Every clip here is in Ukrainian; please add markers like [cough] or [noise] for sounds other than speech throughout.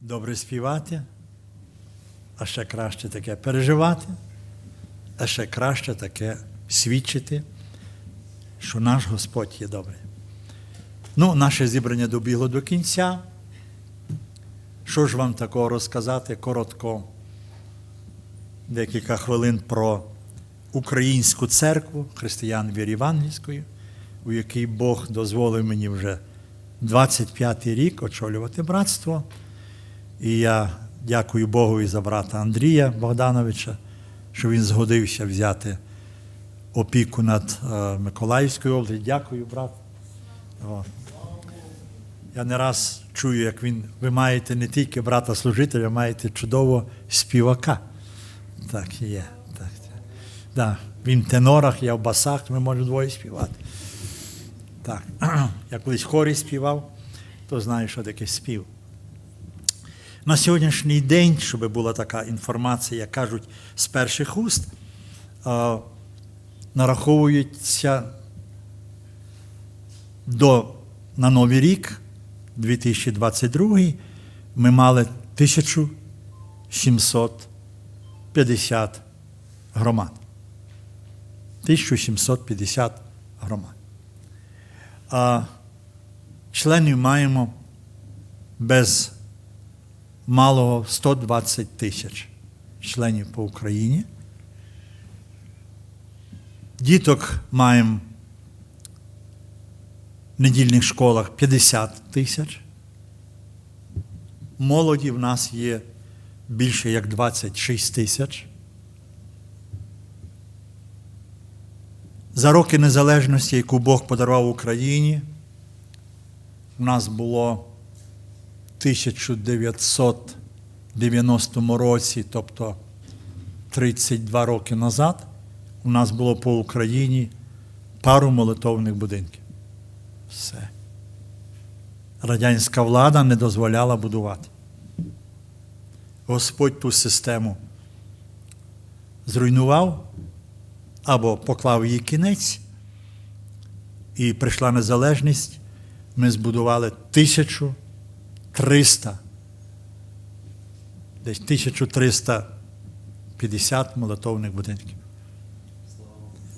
добре співати, а ще краще таке переживати, а ще краще таке свідчити, що наш Господь є добрий. Ну, наше зібрання добігло до кінця. Що ж вам такого розказати коротко, декілька хвилин про українську церкву християн віри Євангельської, у якій Бог дозволив мені вже 25-й рік очолювати братство. І я дякую Богу і за брата Андрія Богдановича, що він згодився взяти опіку над е, Миколаївською областю. Дякую, брат. Я не раз чую, як він, ви маєте не тільки брата служителя, маєте чудового співака. Так є. Так. Да. Він в тенорах, я в басах, ми можемо двоє співати. Так. [clears throat] Я колись хорі співав, то знаю, що таке спів. На сьогоднішній день, щоб була така інформація, як кажуть, з перших уст, е, нараховується до, на Новий рік, 2022, ми мали 1750 громад. 1750 громад. А членів маємо без малого 120 тисяч членів по Україні. Діток маємо в недільних школах 50 тисяч. Молоді в нас є більше як 26 тисяч. За роки незалежності, яку Бог подарував Україні, у нас було 1990 році, тобто 32 роки назад, у нас було по Україні пару молитовних будинків. Все. Радянська влада не дозволяла будувати. Господь ту систему зруйнував або поклав її кінець, і прийшла незалежність. Ми збудували 1300, десь 1350 молитовних будинків.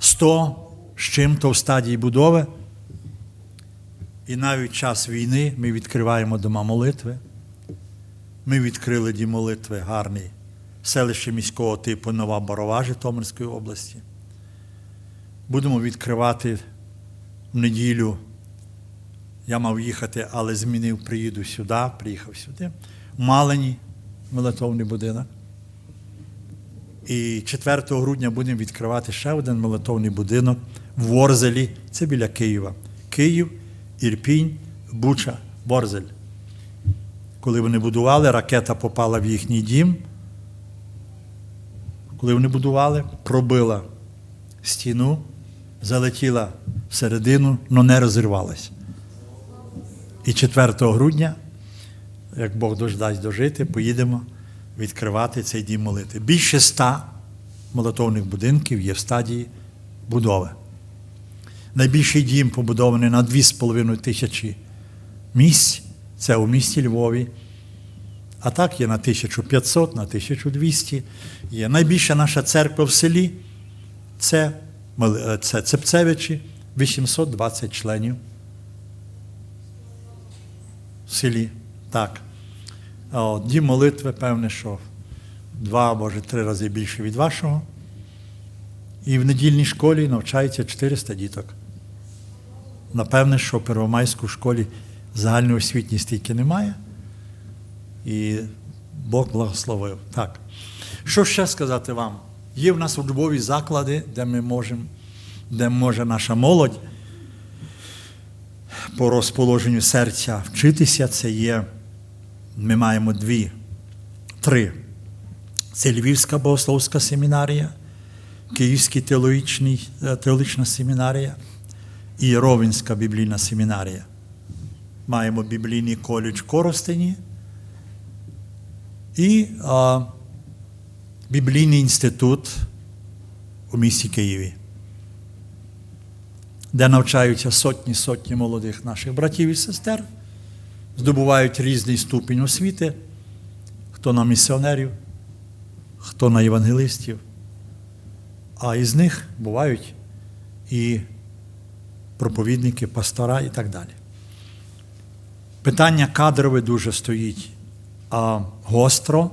100 з чим-то в стадії будови. І навіть час війни ми відкриваємо дома молитви. Ми відкрили дім молитви гарний в селищі міського типу Нова Борова Житомирської області. Будемо відкривати в неділю. Я мав їхати, але змінив, приїду сюди, приїхав сюди. Малині молитовний будинок. І 4 грудня будемо відкривати ще один молитовний будинок в Ворзелі, це біля Києва. Київ, Ірпінь, Буча, Ворзель. Коли вони будували, ракета попала в їхній дім. Коли вони будували, пробила стіну, залетіла всередину, але не розірвалась. І 4 грудня, як Бог дождасть дожити, поїдемо відкривати цей дім молити. Більше ста молитовних будинків є в стадії будови. Найбільший дім побудований на 2,5 тисячі місць, це у місті Львові. А так є на 1500, на 1200. Є найбільша наша церква в селі це, це Цепцевичі, 820 членів в селі. Так. О, Дім молитви, певне, що два, може, три рази більше від вашого. І в недільній школі навчається 400 діток. Напевне, що в Первомайську школі загальної освітній стільки немає. І Бог благословив. Так. Що ще сказати вам? Є в нас у Львові заклади, де ми можемо, де може наша молодь по розположенню серця вчитися. Це є, ми маємо дві, три. Це Львівська богословська семінарія, Київська теологічна семінарія і Ровенська біблійна семінарія. Маємо біблійний коледж Коростені і а, біблійний інститут у місті Києві, де навчаються сотні сотні молодих наших братів і сестер, здобувають різний ступінь освіти хто на місіонерів, хто на євангелистів, а із них бувають і проповідники, пастора і так далі. Питання кадрове дуже стоїть а гостро,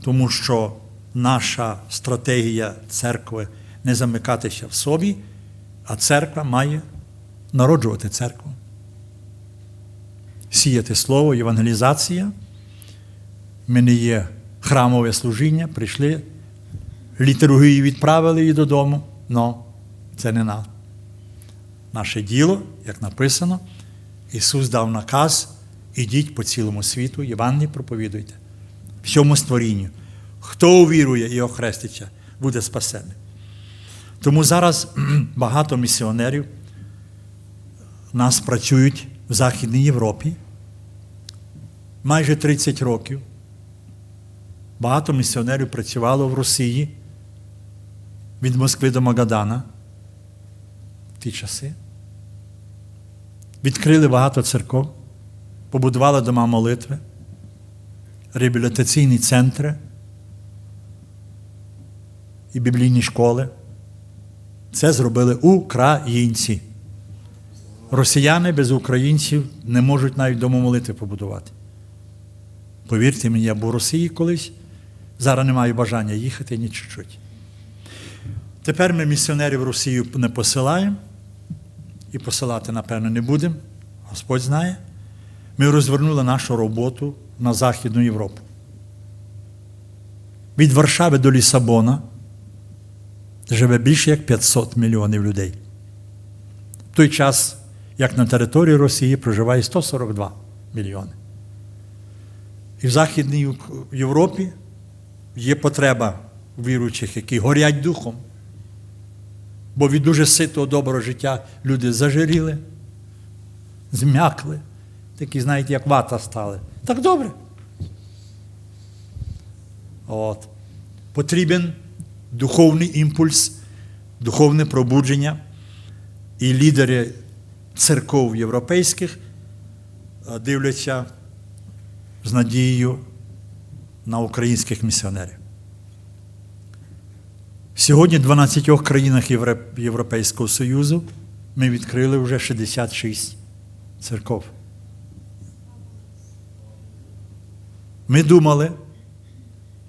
тому що наша стратегія церкви не замикатися в собі, а церква має народжувати церкву. Сіяти слово, євангелізація. Ми не є храмове служіння, прийшли, літургію відправили її додому. Но це не нам. Наше діло, як написано, Ісус дав наказ, ідіть по цілому світу, Євангелії проповідуйте. Всьому створінню. Хто увірує і охреститься, буде спасений. Тому зараз [clears throat] багато місіонерів нас працюють в Західній Європі. Майже 30 років. Багато місіонерів працювало в Росії від Москви до Магадана в ті часи. Відкрили багато церков, побудували дома молитви, реабілітаційні центри і біблійні школи. Це зробили українці. Росіяни без українців не можуть навіть домомолитви побудувати. Повірте мені, я був у Росії колись, зараз не маю бажання їхати ні чуть-чуть. Тепер ми місіонерів в Росію не посилаємо і посилати, напевно, не будемо. Господь знає. Ми розвернули нашу роботу на Західну Європу. Від Варшави до Лісабона живе більше як 500 мільйонів людей. В той час, як на території Росії проживає 142 мільйони. І в Західній Європі є потреба віруючих, які горять духом. Бо від дуже ситого доброго життя люди зажиріли, зм'якли, такі, знаєте, як вата стали. Так добре. От. Потрібен духовний імпульс, духовне пробудження. І лідери церков європейських дивляться з надією на українських місіонерів. Сьогодні в 12 країнах Європейського Союзу ми відкрили вже 66 церков. Ми думали,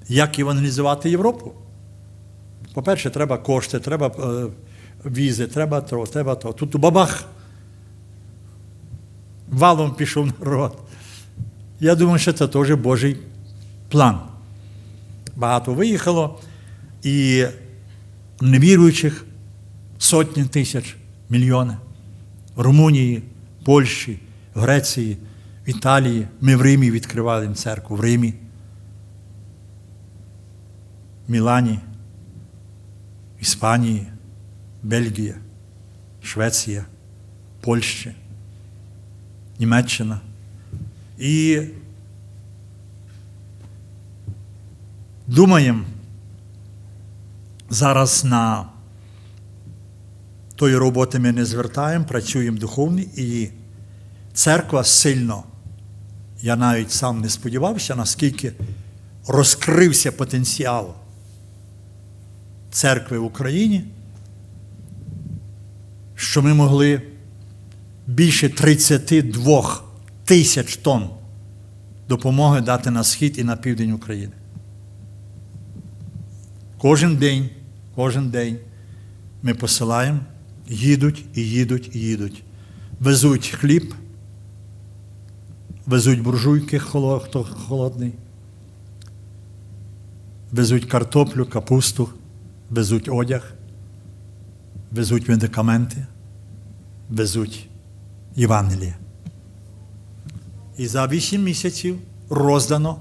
як евангелізувати Європу. По-перше, треба кошти, треба е, візи, треба то, треба то. Тут у бабах валом пішов народ. Я думаю, що це теж Божий план. Багато виїхало, і невіруючих сотні тисяч, мільйони. Румунії, Польщі, Греції, в Італії. Ми в Римі відкривали церкву в Римі, Мілані, Іспанії, Бельгія, Швеція, Польща, Німеччина. І думаємо зараз на тої роботи ми не звертаємо, працюємо духовні, і церква сильно, я навіть сам не сподівався, наскільки розкрився потенціал церкви в Україні, що ми могли більше 32 тисяч тонн допомоги дати на схід і на південь України. Кожен день, кожен день ми посилаємо, їдуть і їдуть і їдуть. Везуть хліб, везуть буржуйки, хто холодний, везуть картоплю, капусту, везуть одяг, везуть медикаменти, везуть Євангеліє. І за 8 місяців роздано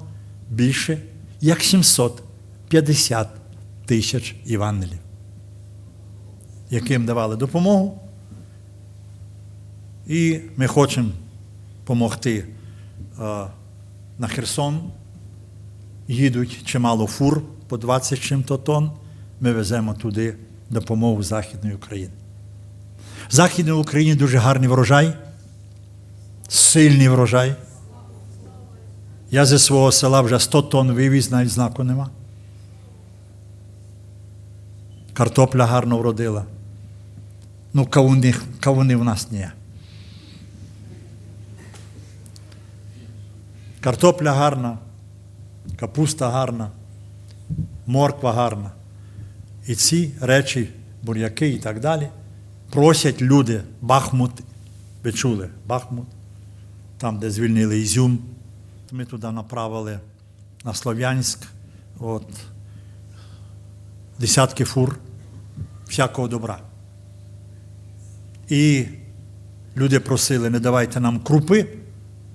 більше як 750 тисяч Євангелів, яким давали допомогу. І ми хочемо допомогти на Херсон. Їдуть чимало фур по 20 чим-то тонн. Ми веземо туди допомогу Західної України. В Західній Україні дуже гарний врожай, сильний врожай. Я зі свого села вже 100 тонн вивіз, навіть знаку нема. Картопля гарно вродила. Ну, кавуни, кавуни в нас ні. Картопля гарна, капуста гарна, морква гарна. І ці речі, буряки і так далі, просять люди Бахмут. Ви чули Бахмут, там, де звільнили Ізюм. Ми туди направили на Слов'янськ. От, десятки фур всякого добра. І люди просили, не давайте нам крупи,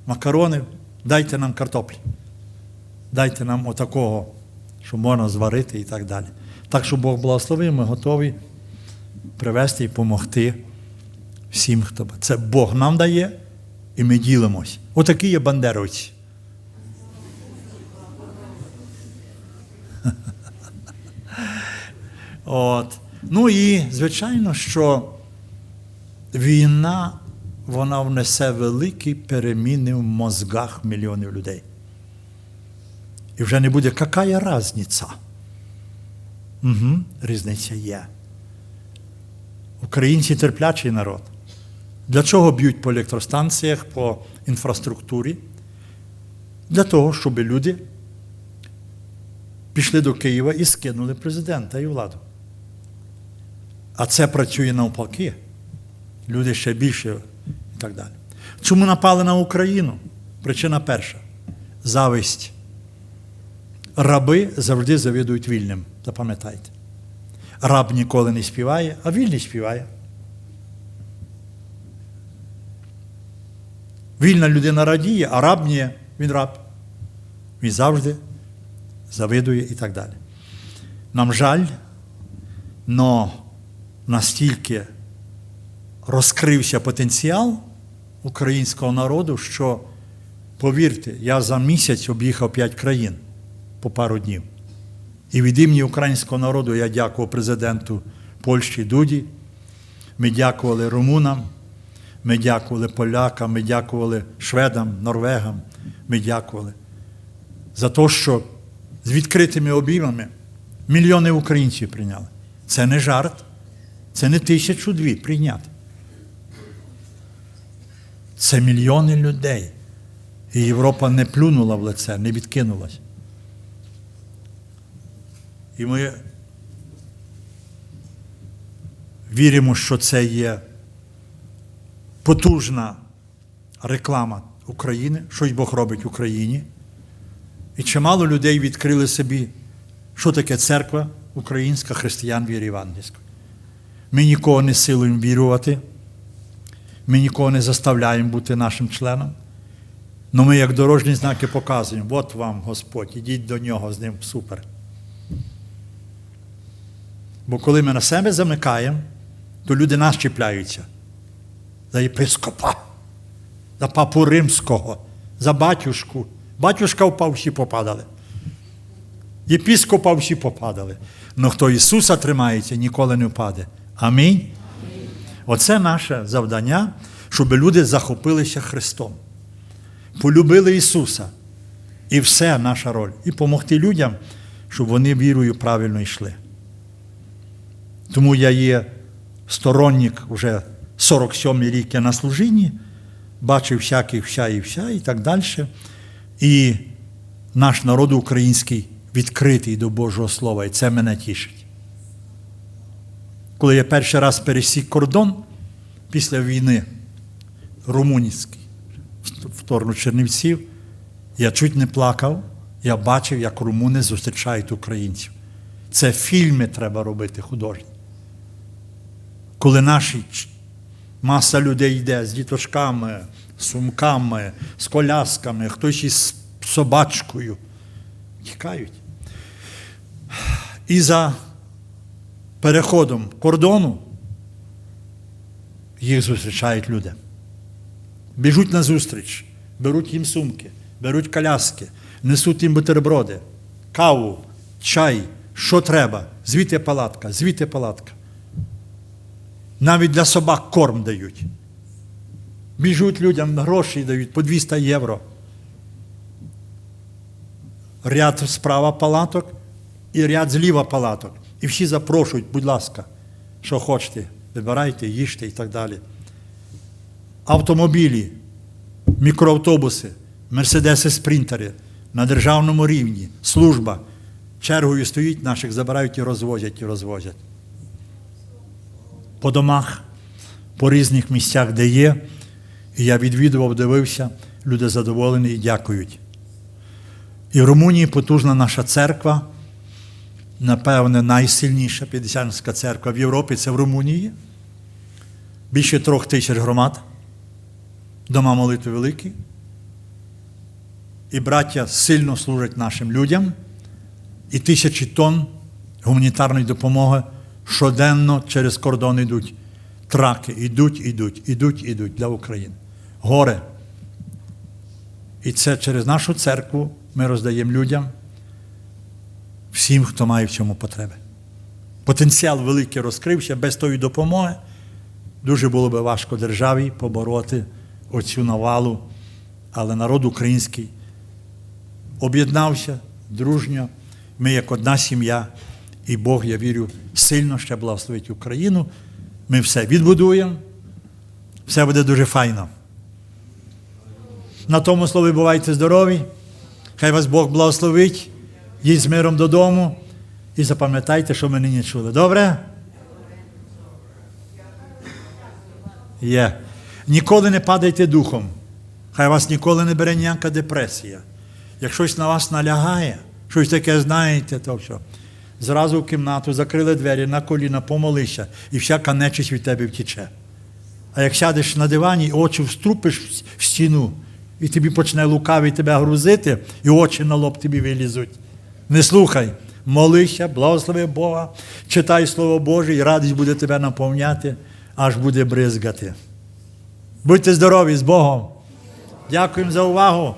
макарони, дайте нам картоплі. Дайте нам отакого, що можна зварити і так далі. Так що Бог благословив, ми готові привезти і допомогти всім, хто. Це Бог нам дає, і ми ділимось. Отакі є бандеровці. [laughs] От. Ну і, звичайно, що війна вона внесе великі переміни в мозгах мільйонів людей. І вже не буде, яка різниця? Угу, різниця є. Українці терплячий народ. Для чого б'ють по електростанціях, по інфраструктурі? Для того, щоб люди пішли до Києва і скинули президента і владу. А це працює навпаки. Люди ще більше і так далі. Чому напали на Україну? Причина перша зависть. Раби завжди завідують вільним. Запам'ятайте. Раб ніколи не співає, а вільний співає. Вільна людина радіє, а раб ні, він раб. Він завжди завидує і так далі. Нам жаль, но настільки розкрився потенціал українського народу, що, повірте, я за місяць об'їхав п'ять країн по пару днів. І від імені українського народу я дякував президенту Польщі Дуді. Ми дякували румунам, ми дякували полякам, ми дякували шведам, норвегам. Ми дякували за те, що з відкритими обіймами мільйони українців прийняли. Це не жарт, це не тисячу дві прийняти. Це мільйони людей. І Європа не плюнула в лице, не відкинулась. І ми віримо, що це є потужна реклама України, щось Бог робить в Україні. І чимало людей відкрили собі, що таке церква українська християн віри Євангельської. Ми нікого не силуємо вірувати, ми нікого не заставляємо бути нашим членом. Але ми, як дорожні знаки, показуємо, от вам Господь, ідіть до нього з ним супер. Бо коли ми на себе замикаємо, то люди нас чіпляються за єпископа, за папу римського, за батюшку. Батюшка впав, всі попадали. Єпископа всі попадали. Но хто Ісуса тримається, ніколи не впаде. Амінь. Оце наше завдання, щоб люди захопилися Христом, полюбили Ісуса. І все наша роль. І допомогти людям, щоб вони вірою правильно йшли. Тому я є сторонник вже 47-й рік я на служінні, бачив всяких вся і вся і так далі. І наш народ український відкритий до Божого Слова, і це мене тішить. Коли я перший раз пересік кордон після війни румунський, в Чернівців, я чуть не плакав, я бачив, як румуни зустрічають українців. Це фільми треба робити художні. Коли наші маса людей йде з діточками, сумками, з колясками, хтось із собачкою, тікають. І за переходом кордону їх зустрічають люди. Біжуть на зустріч, беруть їм сумки, беруть коляски, несуть їм бутерброди, каву, чай, що треба, звідти палатка, звідти палатка. Навіть для собак корм дають. Біжуть людям гроші дають по 200 євро. ряд справа палаток і ряд зліва палаток. І всі запрошують, будь ласка, що хочете, вибирайте, їжте і так далі. Автомобілі, мікроавтобуси, мерседеси спринтери на державному рівні, служба. Чергою стоїть, наших забирають і розвозять, і розвозять. По домах, по різних місцях, де є. І я відвідував, дивився, люди задоволені і дякують. І в Румунії потужна наша церква, напевне, найсильніша П'ятдесятницька церква в Європі це в Румунії. Більше трьох тисяч громад, дома молитви великі. І браття сильно служать нашим людям, і тисячі тонн гуманітарної допомоги щоденно через кордон йдуть. Траки йдуть, йдуть, йдуть, йдуть для України. Горе. І це через нашу церкву ми роздаємо людям, всім, хто має в цьому потреби. Потенціал великий розкрився, без тої допомоги дуже було би важко державі побороти оцю навалу, але народ український об'єднався дружньо. Ми як одна сім'я, і Бог, я вірю, сильно ще благословить Україну. Ми все відбудуємо, все буде дуже файно. На тому слові бувайте здорові. Хай вас Бог благословить. Їдь з миром додому і запам'ятайте, що ми нині чули. Добре? Є. Ніколи не падайте духом. Хай вас ніколи не бере ніяка депресія. Як щось на вас налягає, щось таке знаєте, то що. Зразу в кімнату закрили двері на коліна, помолися, і всяка нечисть від тебе втіче. А як сядеш на дивані і очі вструпиш в стіну, і тобі почне лукавий тебе грузити, і очі на лоб тобі вилізуть. Не слухай, молися, благослови Бога, читай Слово Боже, і радість буде тебе наповняти, аж буде бризгати. Будьте здорові з Богом. Дякуємо за увагу.